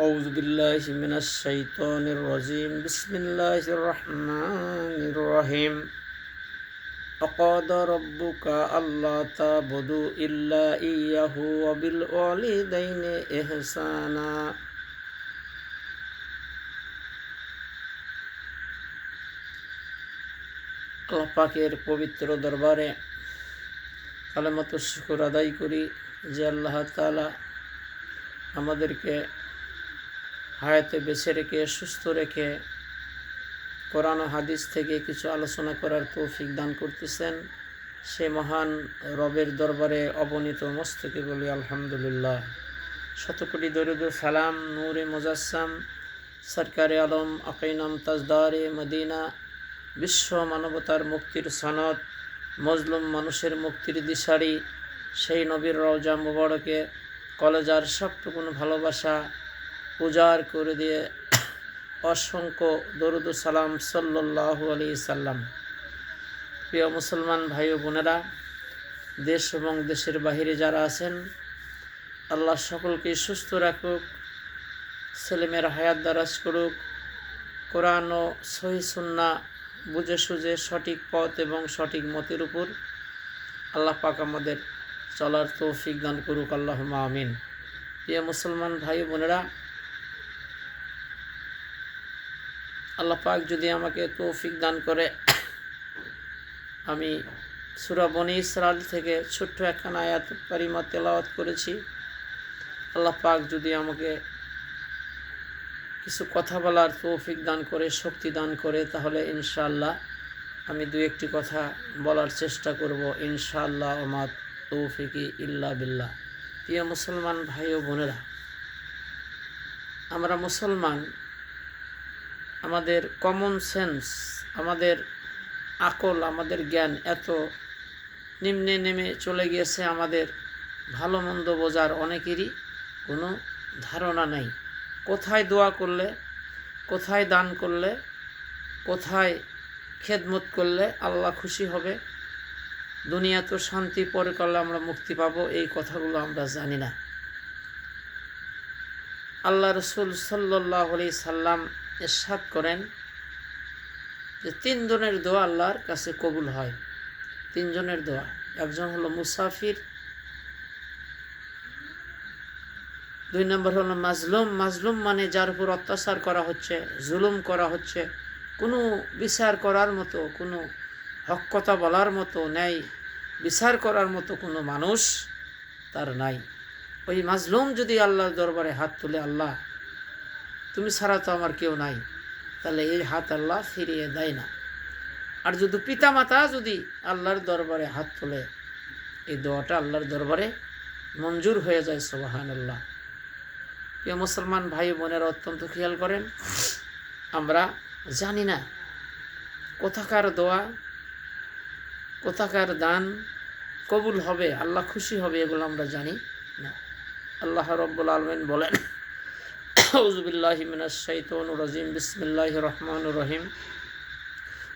أعوذ بالله من الشيطان الرجيم بسم الله الرحمن الرحيم وقضى ربك ألا تعبدوا إلا إياه وبالوالدين إحسانا আল্লাহ পাকের পবিত্র দরবারে কালেমত শুকুর আদায় করি যে আল্লাহ তালা আমাদেরকে হায়াতে বেছে রেখে, সুস্থ রেখে কোরআন হাদিস থেকে কিছু আলোচনা করার তৌফিক দান করতেছেন। সে মহান রবের দরবারে অবনীত মস্তকে বলি, আলহামদুলিল্লাহ। শতকোটি দরুদ ও সালাম, নূরে মোজাসসাম, সরকারে আলম আকাইনাম তাজদারে মদিনা, বিশ্ব মানবতার মুক্তির সনদ, মজলুম মানুষের মুক্তির দিশারি, সেই নবীর রওজা মুবারকে, কলেজার সবটুকুন ভালোবাসা উজাড় করে দিয়ে অসংখ্য দরুদ সালাম সাল্লাহ আলি সাল্লাম। প্রিয় মুসলমান ভাই ও বোনেরা, দেশ এবং দেশের বাহিরে যারা আছেন, আল্লাহ সকলকে সুস্থ রাখুক, ছেলেমেয়ের হায়াত দারাজ করুক, কোরআন ও সহি সুন্না বুঝে সুঝে সঠিক পথ এবং সঠিক মতের উপর আল্লাহ পাক আমাদের চলার তৌফিক দান করুক আল্লাহ আমিন। প্রিয় মুসলমান ভাই বোনেরা আল্লাহ পাক যদি আমাকে তৌফিক দান করে, আমি সুরা বনি ইসরাল থেকে ছোট্ট একখানা আয়াত পারিমা তেলাওয়াত করেছি। আল্লাহ পাক যদি আমাকে কিছু কথা বলার তৌফিক দান করে, শক্তি দান করে, তাহলে ইনশাআল্লাহ আমি দু একটি কথা বলার চেষ্টা করব। ইনশাআল্লাহ আমার তৌফিকি ইল্লা বিল্লাহ। প্রিয় মুসলমান ভাই ও বোনেরা, আমরা মুসলমান আমাদের কমন সেন্স আমাদের আকল, আমাদের জ্ঞান এত নিম্নে নেমে চলে গিয়েছে আমাদের ভালো মন্দ বোঝার অনেকেরই কোনো ধারণা নেই। কোথায় দোয়া করলে, কোথায় দান করলে, কোথায় খেদমত করলে আল্লাহ খুশি হবে? দুনিয়া তো শান্তি পরে করলে আমরা মুক্তি পাবো, এই কথাগুলো আমরা জানি না। আল্লাহ রসুল সাল্লাহ আলি সাল্লাম এরশাদ করেন যে তিনজনের দোয়া আল্লাহর কাছে কবুল হয়। তিনজনের দোয়া। একজন হলো মুসাফির, দুই নম্বর হলো মাজলুম। মাজলুম মানে যার উপর অত্যাচার করা হচ্ছে, জুলুম করা হচ্ছে। কোনো বিচার করার মতো, কোনো হক কথা বলার মতো ন্যায় বিচার করার মতো কোনো মানুষ তার নাই। ওই মাজলুম যদি আল্লাহর দরবারে হাত তুলে আল্লাহ তুমি ছাড়া তো আমার কেউ নাই। তাহলে এই হাত আল্লাহ ফিরিয়ে দেয় না। আর যদি পিতামাতা যদি আল্লাহর দরবারে হাত তোলে, এই দোয়াটা আল্লাহর দরবারে মঞ্জুর হয়ে যায় সোবাহান আল্লাহ প্রিয় মুসলমান ভাই বোনেরা, অত্যন্ত খেয়াল করেন, আমরা জানি না কোথাকার দোয়া, কোথাকার দান কবুল হবে, আল্লাহ খুশি হবে, এগুলো আমরা জানি না। আল্লাহ রব্বুল আলমেন বলেন আউজবিল্লাহ মিনাশাইতন রাজিম বিসমিল্লাহ রহমান রহিম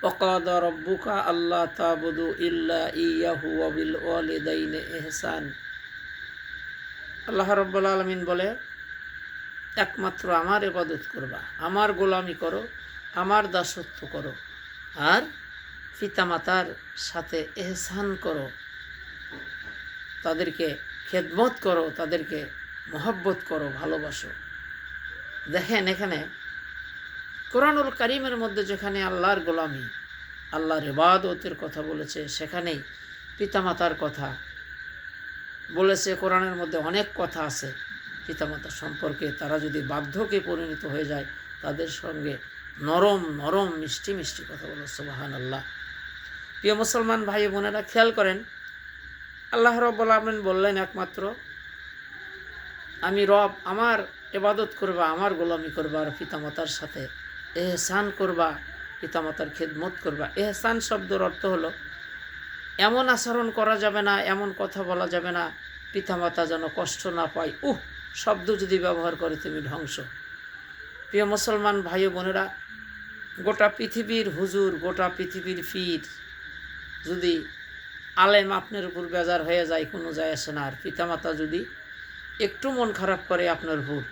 وقاد ربك ألا تعبدوا إلا إياه وبالوالدين إحسان আল্লাহ রব্বুল আলমিন বলে একমাত্র আমার এবাদত করবা আমার গোলামি করো আমার দাসত্ব করো আর পিতামাতার সাথে এহসান করো তাদেরকে খেদমত করো তাদেরকে মহব্বত করো ভালোবাসো দেখেন, এখানে কোরআনুল করিমের মধ্যে যেখানে আল্লাহর গোলামি, আল্লাহর ইবাদতের কথা বলেছে, সেখানেই পিতামাতার কথা বলেছে, কোরআনের মধ্যে অনেক কথা আছে। পিতামাতা সম্পর্কে তারা যদি বাধ্যকে পরিণত হয়ে যায়, তাদের সঙ্গে নরম নরম, মিষ্টি মিষ্টি কথা বলো সুবাহান আল্লাহ প্রিয় মুসলমান ভাই বোনেরা, খেয়াল করেন, আল্লাহ রব আলমেন বললেন একমাত্র, আমি রব, আমার এবাদত করবা, আমার গোলামি করবা আর পিতামাতার সাথে। এহসান করবা, পিতামাতার খেদমত করবা। এহসান শব্দর অর্থ হলো, এমন আচরণ করা যাবে না, এমন কথা বলা যাবে না, পিতামাতা যেন কষ্ট না পায়। উহ, শব্দ যদি ব্যবহার করে তুমি ধ্বংস। প্রিয় মুসলমান ভাই বোনেরা, গোটা পৃথিবীর হুজুর, গোটা পৃথিবীর ফির যদি আলেম আপনার উপর বেজার হয়ে যায়, কোনো যায় আসে না। আর পিতামাতা যদি একটু মন খারাপ করে আপনার ভুল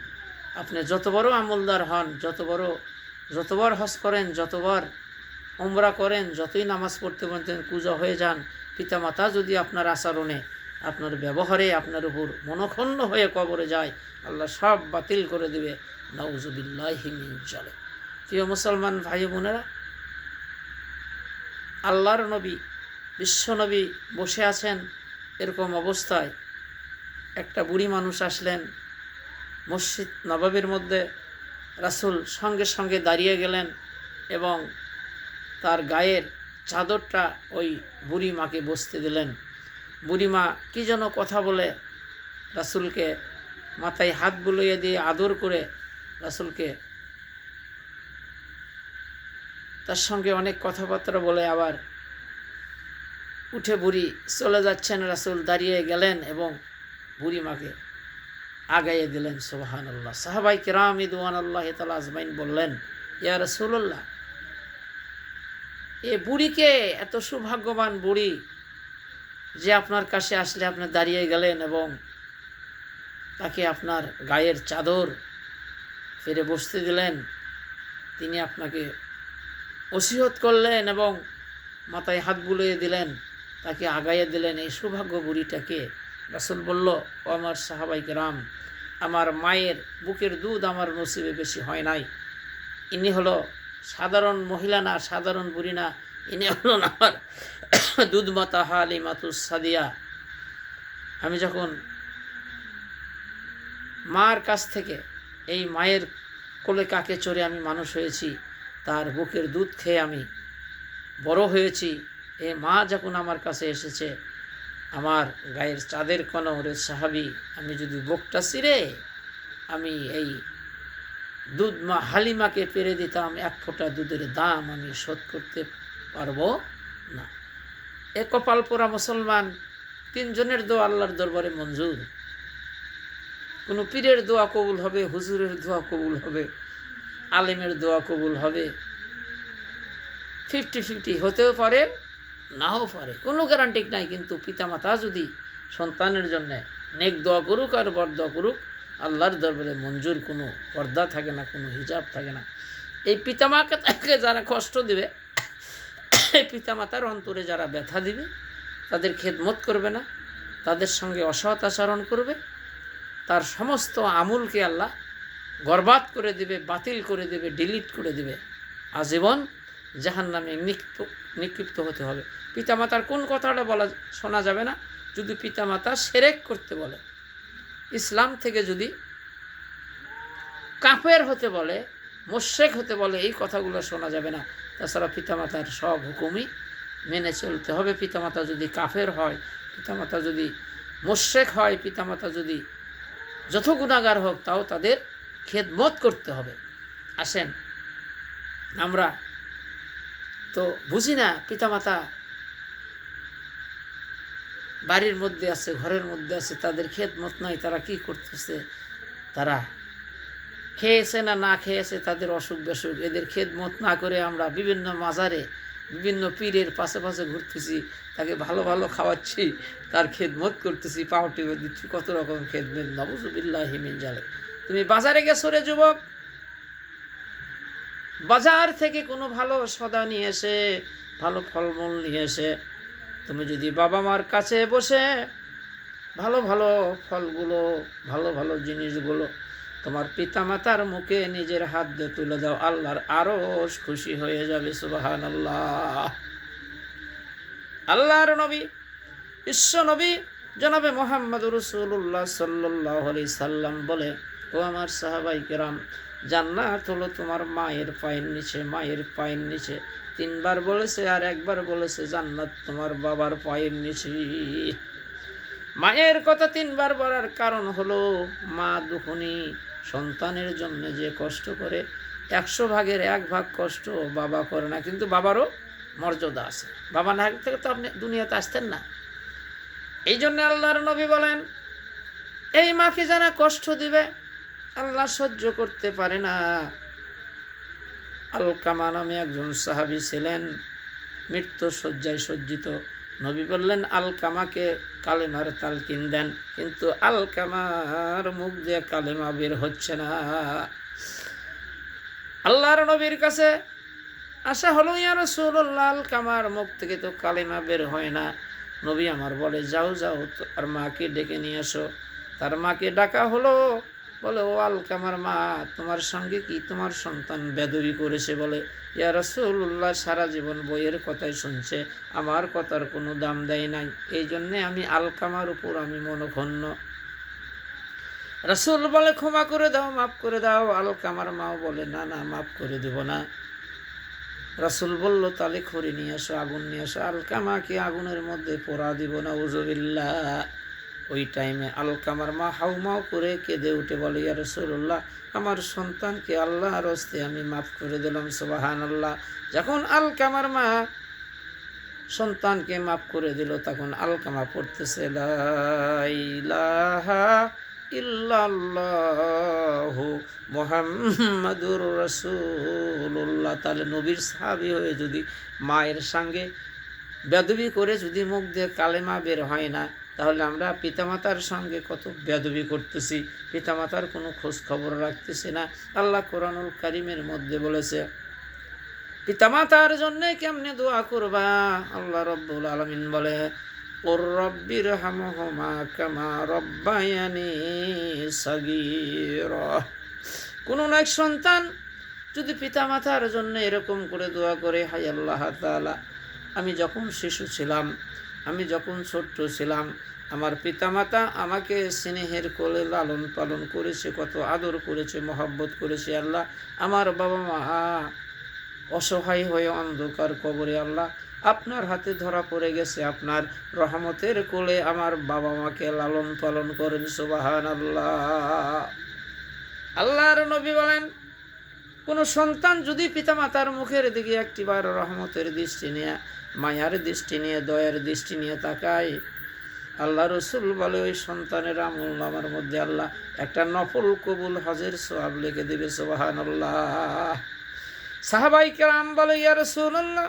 আপনি যত বড় আমলদার হন, যত বড় যতবার হজ করেন যতবার উমরা করেন, যতই নামাজ পড়তে পারতেন পূজা হয়ে যান, পিতামাতা যদি আপনার আচরণে, আপনার ব্যবহারে, আপনার উপর মনক্ষণ্ণ হয়ে কবরে যায়, আল্লাহ সব বাতিল করে দেবে। নাউজুবিল্লাহ হিমিন চলে প্রিয় মুসলমান ভাই বোনেরা, আল্লাহর নবী বিশ্বনবী বসে আছেন, এরকম অবস্থায় একটা বুড়ি মানুষ আসলেন মসজিদ নবাবের মধ্যে রাসূল সঙ্গে সঙ্গে দাঁড়িয়ে গেলেন এবং তার গায়ের চাদরটা ওই বুড়ি মাকে বসতে দিলেন। বুড়ি মা কী যেন কথা বলে রাসূলকে মাথায় হাত বুলিয়ে দিয়ে আদর করে রাসূলকে তার সঙ্গে অনেক কথাবার্তা বলে আবার উঠে বুড়ি চলে যাচ্ছেন রাসূল, দাঁড়িয়ে গেলেন এবং বুড়ি মাকে আগাইয়ে দিলেন সোহান আল্লাহ সাহাবাই কিরাম ইদুয়ান আল্লাহ তালা আজমাইন বললেন, ইয়া রসুল্লাহ এ বুড়িকে এত সৌভাগ্যবান বুড়ি যে আপনার কাছে আসলে আপনি দাঁড়িয়ে গেলেন এবং তাকে আপনার গায়ের চাদর ফিরে বসতে দিলেন। তিনি আপনাকে ওসিহত করলেন এবং মাথায় হাত বুলিয়ে দিলেন, তাকে আগাইয়ে দিলেন। এই সৌভাগ্য বুড়িটাকে রাসুল বলল, ও আমার সাহাবাই রাম আমার মায়ের বুকের দুধ আমার নসিবে বেশি হয় নাই। ইনি হলো সাধারণ মহিলা না, সাধারণ বুড়ি না, ইনি হলেন আমার দুধ মাতা হালি মাতুস সাদিয়া। আমি যখন মার কাছ থেকে এই মায়ের কোলে কাকে চড়ে আমি মানুষ হয়েছি, তার বুকের দুধ খেয়ে আমি বড় হয়েছি। এ মা যখন আমার কাছে এসেছে আমার গায়ের চাঁদের কোনো ওরে সাহাবি, আমি যদি বুকটা ছিঁড়ে, আমি এই দুধ মা হালিমাকে পেরে দিতাম, এক ফোঁটা দুধের দাম আমি শোধ করতে পারব না। এ কপাল পোড়া মুসলমান, তিনজনের দোয়া আল্লাহর দরবারে মঞ্জুর। কোনো পীরের দোয়া কবুল হবে, হুজুরের দোয়া কবুল হবে, আলেমের দোয়া কবুল হবে। ফিফটি ফিফটি হতেও পারে নাও পারে। কোনো গ্যারান্টি নাই, কিন্তু পিতামাতা যদি সন্তানের জন্য নেক দোয়া করুক আর বর দোয়া করুক, আল্লাহর দরবারে মঞ্জুর কোনো পর্দা থাকে না, কোনো হিজাব থাকে না। এই পিতামাকে তাকে যারা কষ্ট দিবে, এই পিতামাতার অন্তরে যারা ব্যথা দিবে, তাদের খেদমত করবে না, তাদের সঙ্গে অসৎ আচরণ করবে, তার সমস্ত আমুলকে আল্লাহ গর্বাত করে দেবে, বাতিল করে দেবে ডিলিট করে দেবে। আজীবন জাহান নামে নিক্ষিপ্ত হতে হবে। পিতামাতার কোন কথাটা বলা, শোনা যাবে না? যদি পিতামাতা সেরেক করতে বলে, ইসলাম থেকে যদি কাফের হতে বলে, মোশেক হতে বলে, এই কথাগুলো শোনা যাবে না। তাছাড়া পিতামাতার সব হুকুমই মেনে চলতে হবে। পিতামাতা যদি কাফের হয়, পিতামাতা যদি মোশেক হয়, পিতামাতা যদি যত গুণাগার হোক, তাও তাদের খেদমত করতে হবে। আসেন, আমরা তো বুঝি না, পিতামাতা বাড়ির মধ্যে আছে, ঘরের মধ্যে আছে, তাদের খেদমত নাই, তারা কি করতেছে? তারা খেয়েছে না না খেয়েছে, তাদের অসুখ বেসুখ, এদের খেদমত না করে আমরা বিভিন্ন মাজারে, বিভিন্ন পীরের পাশে পাশে ঘুরতেছি, তাকে ভালো ভালো খাওয়াচ্ছি, তার খেদমত করতেছি পাও টিপে দিচ্ছি কত রকম খেদমেত। নবজুবিল্লাহ হিমিন জালে তুমি বাজারে গেছো রে যুবক? বাজার থেকে কোনো ভালো সদা নিয়ে এসে, ভালো ফলমূল নিয়ে এসে, তুমি যদি বাবা মার কাছে বসে ভালো ভালো ফলগুলো, ভালো ভালো জিনিসগুলো তোমার পিতামাতার মুখে নিজের হাত দিয়ে তুলে দাও, আল্লাহর আরও খুশি হয়ে যাবে সুবাহান আল্লাহ আল্লাহর নবী, বিশ্ব নবী, জনাবে মোহাম্মদ রসুল্লাহ সাল্লাহ আলি সাল্লাম বলে, ও আমার সাহাবাই কেরাম জান্নাত হলো তোমার মায়ের পায়ের নিচে, মায়ের পায়ের নিচে। তিনবার বলেছে আর একবার বলেছে, জান্নাত তোমার বাবার পায়ের নিচে। মায়ের কথা তিনবার বলার কারণ হলো মা দুখনি সন্তানের জন্য যে কষ্ট করে, একশো ভাগের এক ভাগ কষ্ট বাবা করে না, কিন্তু বাবারও মর্যাদা আছে। বাবা না থেকে তো আপনি দুনিয়াতে আসতেন না। এই জন্য আল্লাহর নবী বলেন, এই মাকে যারা কষ্ট দিবে আল্লাহ সহ্য করতে পারে না। আলকামা নামে একজন সাহাবি ছিলেন, মৃত্যু শয্যায় সজ্জিত। নবী বললেন আলকামাকে কালেমার তালকিন দেন, কিন্তু আলকামার মুখ দিয়ে কালেমা বের হচ্ছে না। আল্লাহর নবীর কাছে আশা হলো, ইয়া রাসূলুল্লাহ আলকামার মুখ থেকে তো কালেমা বের হয় না। নবী আমার বলে, যাও যাও আর মাকে ডেকে নিয়ে আসো তার মাকে ডাকা হলো। বলে, ও আলকামার মা, তোমার সঙ্গে কি তোমার সন্তান বেদবি করেছে? বলে, ইয়া রসুল্লাহ সারা জীবন বইয়ের কথাই শুনছে, আমার কথার কোনো দাম দেয় নাই, এই জন্যে আমি আলকামার উপর আমি মনক্ষণ্য রসুল বলে, ক্ষমা করে দাও, মাফ করে দাও। আলকামার মাও বলে, না না, মাফ করে দেব না। রাসুল বলল তাহলে খড়ি নিয়ে আসো, আগুন নিয়ে আসো। আলকামাকে আগুনের মধ্যে পোড়া দিব না উজবিল্লা ওই টাইমে আল আলকামার মা হাউমাও করে কেঁদে উঠে বলে, ইয়া রসুল্লাহ আমার সন্তানকে আল্লাহ রস্তে আমি মাফ করে দিলাম সুবাহান আল্লাহ যখন আলকামার মা সন্তানকে মাফ করে দিল, তখন আলকামা পড়তেছে, লা ইলাহা ইল্লাল্লাহু মোহাম্মদুর রসুল্লাহ তাহলে নবীর সাহাবি হয়ে যদি মায়ের সঙ্গে বেদবি করে যদি মুখ দিয়ে কালেমা বের হয় না তাহলে আমরা পিতামাতার সঙ্গে কত বেদবি করতেছি, পিতামাতার কোনো খোঁজ খবর রাখতেছি না। আল্লাহ কোরআনুল কারিমের মধ্যে বলেছে, পিতামাতার জন্য কেমনে দোয়া করবা? আল্লাহ রব্বুল আলমিন বলে ওর রব্বির কোনো এক সন্তান যদি পিতামাতার জন্য এরকম করে দোয়া করে হাই আল্লাহ তাআলা, আমি যখন শিশু ছিলাম আমি যখন ছোট্ট ছিলাম, আমার পিতামাতা আমাকে স্নেহের কোলে লালন পালন করেছে, কত আদর করেছে, মহব্বত করেছে, আল্লাহ। আমার বাবা মা অসহায় হয়ে অন্ধকার কবরে, আল্লাহ, আপনার হাতে ধরা পড়ে গেছে, আপনার রহমতের কোলে আমার বাবা মাকে লালন পালন করেন সুবাহান আল্লাহ আল্লাহর নবী বলেন, কোনো সন্তান যদি পিতামাতার মুখের দিকে একটিবার রহমতের দৃষ্টি নিয়ে মায়ার দৃষ্টি নিয়ে, দয়ার দৃষ্টি নিয়ে তাকায়। আল্লাহ রসুল বলে, ওই সন্তানের আমল নামার মধ্যে আল্লাহ একটা নফল কবুল হজের সোয়াব লিখে দেবে সোবাহান আল্লাহ সাহাবাই কেরাম বলে, ইয়া রসুল্লাহ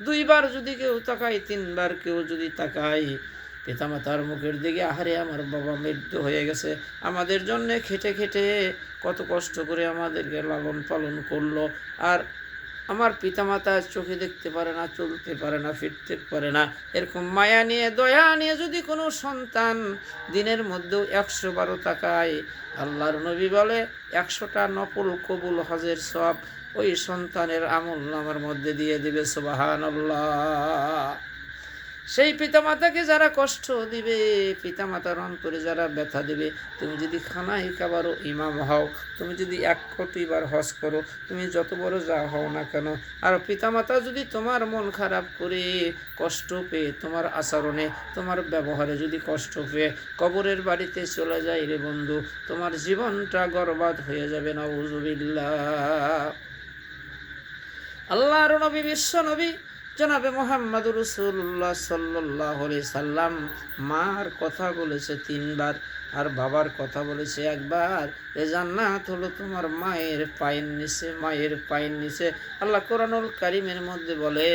দুইবার যদি কেউ তাকায়, তিনবার কেউ যদি তাকায়, পিতামাতার মুখের দিকে, আহারে আমার বাবা মৃত্যু হয়ে গেছে। আমাদের জন্য খেটে খেটে কত কষ্ট করে আমাদেরকে লালন পালন করল। আর আমার পিতামাতা চোখে দেখতে পারে না, চলতে পারে না, ফিরতে পারে না। এরকম মায়া নিয়ে, দয়া নিয়ে যদি কোনো সন্তান দিনের মধ্যেও একশো বারো টাকায় আল্লাহর নবী বলে, একশোটা নকল কবুল হজের সব ওই সন্তানের আমল নামার মধ্যে দিয়ে দিবে সুবাহান সেই পিতামাতাকে যারা কষ্ট দিবে, পিতামাতার অন্তরে যারা ব্যথা দিবে, তুমি যদি খানাই খাবারও ইমাম হও, তুমি যদি এক কোটিবার হজ করো, তুমি যত বড় যা হও না কেন, আর পিতামাতা যদি তোমার মন খারাপ করে, কষ্ট পেয়ে, তোমার আচরণে, তোমার ব্যবহারে যদি কষ্ট পেয়ে, কবরের বাড়িতে চলে যায় রে বন্ধু, তোমার জীবনটা গর্বাদ হয়ে যাবে না উজুবিল্লা আল্লাহর নবী, বিশ্ব নবী জনাবে মোহাম্মদ রসুল্লাহ সাল্লাহ সাল্লাম, মার কথা বলেছে তিনবার আর বাবার কথা বলেছে একবার। এ জান্নাত হলো তোমার মায়ের পায়ের নিচে, মায়ের পায়ের নিচে। আল্লাহ কোরআনুল কারিমের মধ্যে বলে,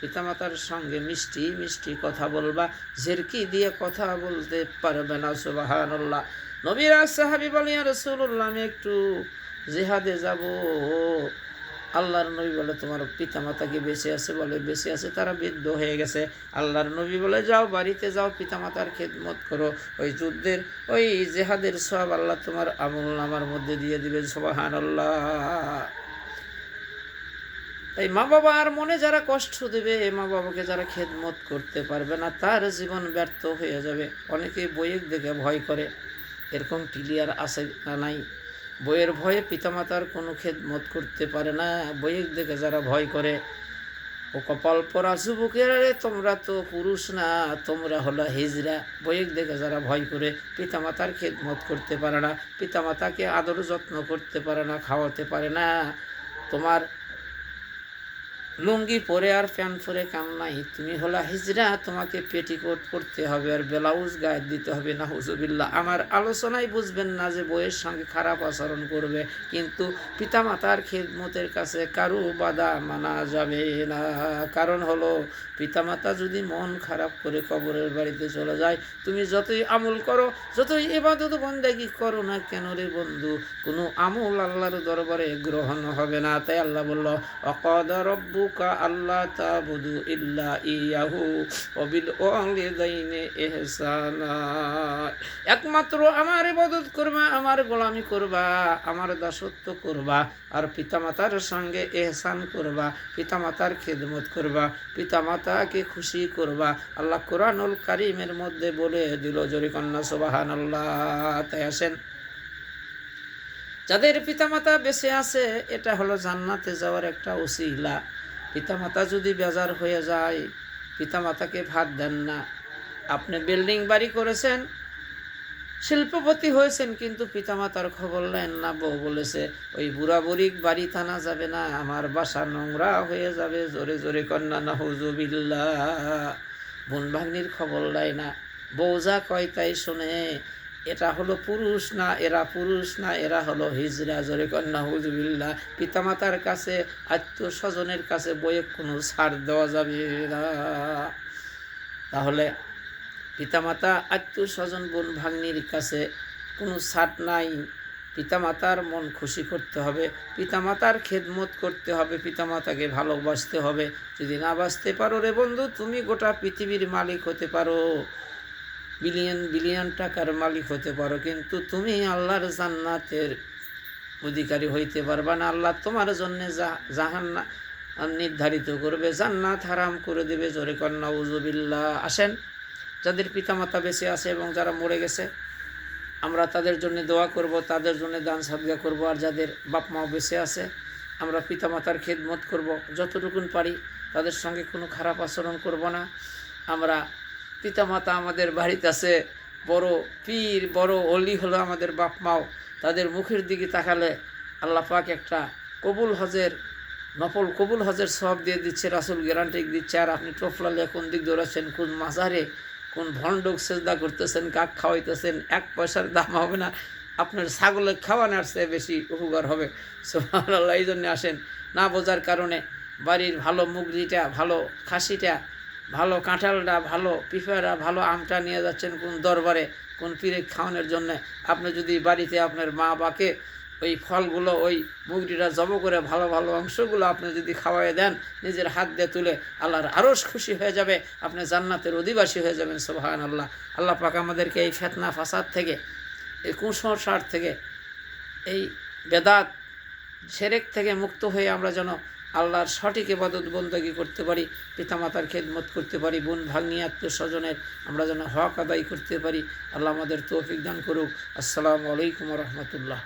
পিতামাতার সঙ্গে মিষ্টি মিষ্টি কথা বলবা, ঝেরকি দিয়ে কথা বলতে পারবে না সুবাহান্লাহ নবীরা সাহাবি বলিয়া রসুল্লাহ আমি একটু জেহাদে যাব। আল্লাহর নবী বলে তোমার পিতা মাতা কি বেঁচে আছে বলে, বেঁচে আছে তারা বৃদ্ধ হয়ে গেছে। আল্লাহর নবী বলে, যাও বাড়িতে যাও পিতা মাতার খেদমত করো। ওই যুদ্ধের, ওই জেহাদের সব আল্লাহ তোমার আমল নামার মধ্যে দিয়ে দিবে সবাহান আল্লাহ তাই মা বাবা আর মনে যারা কষ্ট দেবে মা বাবাকে যারা খেদমত করতে পারবে না, তার জীবন ব্যর্থ হয়ে যাবে। অনেকে বইয়ের দেখে ভয় করে। এরকম ক্লিয়ার আছে না নাই? বইয়ের ভয়ে পিতামাতার কোনো খেদমত করতে পারে না। বইয়ের দেখে যারা ভয় করে, ও কপাল পরা যুবকের রে তোমরা তো পুরুষ না, তোমরা হলো হিজরা বইয়ের দেখে যারা ভয় করে, পিতামাতার খেদমত করতে পারে না, পিতামাতাকে আদর যত্ন করতে পারে না, খাওয়াতে পারে না। তোমার লুঙ্গি পরে আর প্যান্ট পরে কাম নাই। তুমি হলা হিজরা, তোমাকে পেটিকোট পরতে হবে আর ব্লাউজ গায়ে দিতে হবে না হুজুবিল্লা আমার আলোচনায় বুঝবেন না যে বইয়ের সঙ্গে খারাপ আচরণ করবে, কিন্তু পিতামাতার খেদমতের কাছে কারও বাধা মানা যাবে না। কারণ হলো, পিতামাতা যদি মন খারাপ করে কবরের বাড়িতে চলে যায়, তুমি যতই আমল করো, যতই এবাদত বন্দাগি করো না কেন রে বন্ধু? কোনো আমল আল্লাহর দরবারে গ্রহণ হবে না। তাই আল্লাহ বলল, অকদা একমাত্র আমার ইবাদত করবা, আমার গোলামি করবা, আমার দাসত্ব করবা, আর পিতামাতার সঙ্গে এহসান করবা, পিতামাতার খেদমত করবা, পিতামাতাকে খুশি করবা। আল্লাহ কোরআনুল কারিমের মধ্যে বলে দিল, জরি কন্যা সোবাহান তাই আসেন। যাদের পিতামাতা বেঁচে আছে, এটা হলো জান্নাতে যাওয়ার একটা ওসিলা। পিতামাতা যদি বেজার হয়ে যায়, পিতামাতাকে ভাত দেন না। আপনি বিল্ডিং বাড়ি করেছেন, শিল্পপতি হয়েছেন, কিন্তু পিতামাতার খবর নেন না। বউ বলেছে, ওই বুড়া বুড়ি বাড়ি থানা যাবে না, আমার বাসা নোংরা হয়ে যাবে, জোরে জোরে কন্যা না হুজুবিল্লা বোন ভাগ্নির খবর নেয় না। বউ যা কয় তাই শোনে। এটা হলো পুরুষ না, এরা পুরুষ না, এরা হলো হিজরা। জোরে কন্যা হুজুবিল্লা পিতামাতার কাছে, আত্মীয় স্বজনের কাছে বইয়ে কোনো ছাড় দেওয়া যাবে না। তাহলে পিতামাতা, আত্মীয় স্বজন, বোন ভাগ্নির কাছে কোনো ছাট নাই। পিতামাতার মন খুশি করতে হবে। পিতামাতার খেদমত করতে হবে। পিতামাতাকে ভালোবাসতে হবে। যদি না বাঁচতে পারো রে বন্ধু, তুমি গোটা পৃথিবীর মালিক হতে পারো। বিলিয়ন বিলিয়ন টাকার মালিক হতে পারো, কিন্তু তুমি আল্লাহর জান্নাতের অধিকারী হইতে পারবা না। আল্লাহ তোমার জন্য জাহান্না, নির্ধারিত করবে, জান্নাত হারাম করে দেবে। জোরে কন্যা উজুবিল্লা আসেন, যাদের পিতামাতা বেঁচে আছে এবং যারা মরে গেছে, আমরা তাদের জন্য দোয়া করব, তাদের জন্য দান সাদগা করব, আর যাদের বাপ মাও বেঁচে আছে, আমরা পিতামাতার খেদমত করব। যতটুকুন পারি, তাদের সঙ্গে কোনো খারাপ আচরণ করব না। আমরা পিতামাতা আমাদের বাড়িতে আছে বড় পীর, বড় অলি হলো আমাদের বাপ মাও তাদের মুখের দিকে তাকালে আল্লাহ পাক একটা কবুল হজের, নফল কবুল হজের সব দিয়ে দিচ্ছে, রাসুল গ্যারান্টিক দিচ্ছে। আর আপনি টোফলালে কোন দিক দৌড়াচ্ছেন, কোন মাজারে, কোন ভণ্ডক সেজদা করতেছেন, কাক খাওয়াইতেছেন, এক পয়সার দাম হবে না, আপনার ছাগলে খাওয়ানোর চেয়ে বেশি উপকার হবে। সোহানাল্লাহ এই জন্যে আসেন। না বোঝার কারণে বাড়ির ভালো মুগরিটা, ভালো খাসিটা ভালো কাঁঠালটা, ভালো পিঁপড়া ভালো আমটা নিয়ে যাচ্ছেন কোন দরবারে, কোন পীরে খাওয়ানোর জন্য। আপনি যদি বাড়িতে আপনার মা বাকে ওই ফলগুলো, ওই মুগরিটা জব করে ভালো ভালো অংশগুলো আপনি যদি খাওয়াই দেন, নিজের হাত দিয়ে তুলে আল্লাহর আরও খুশি হয়ে যাবে, আপনি জান্নাতের অধিবাসী হয়ে যাবেন সোহান আল্লাহ আল্লাহ পাক আমাদেরকে এই ফেতনা ফাসাদ থেকে, এই কুসংসার থেকে, এই বেদাত, সেরেক থেকে মুক্ত হয়ে আমরা যেন আল্লাহর সঠিক এবাদত বন্দী করতে পারি, পিতামাতার খেদমত করতে পারি, বোন ভাগ্নি আত্মীয় স্বজনের আমরা যেন হক আদায় করতে পারি, আল্লাহ আমাদের তৌফিক দান করুক। আসসালামু আলাইকুম রহমতুল্লাহ।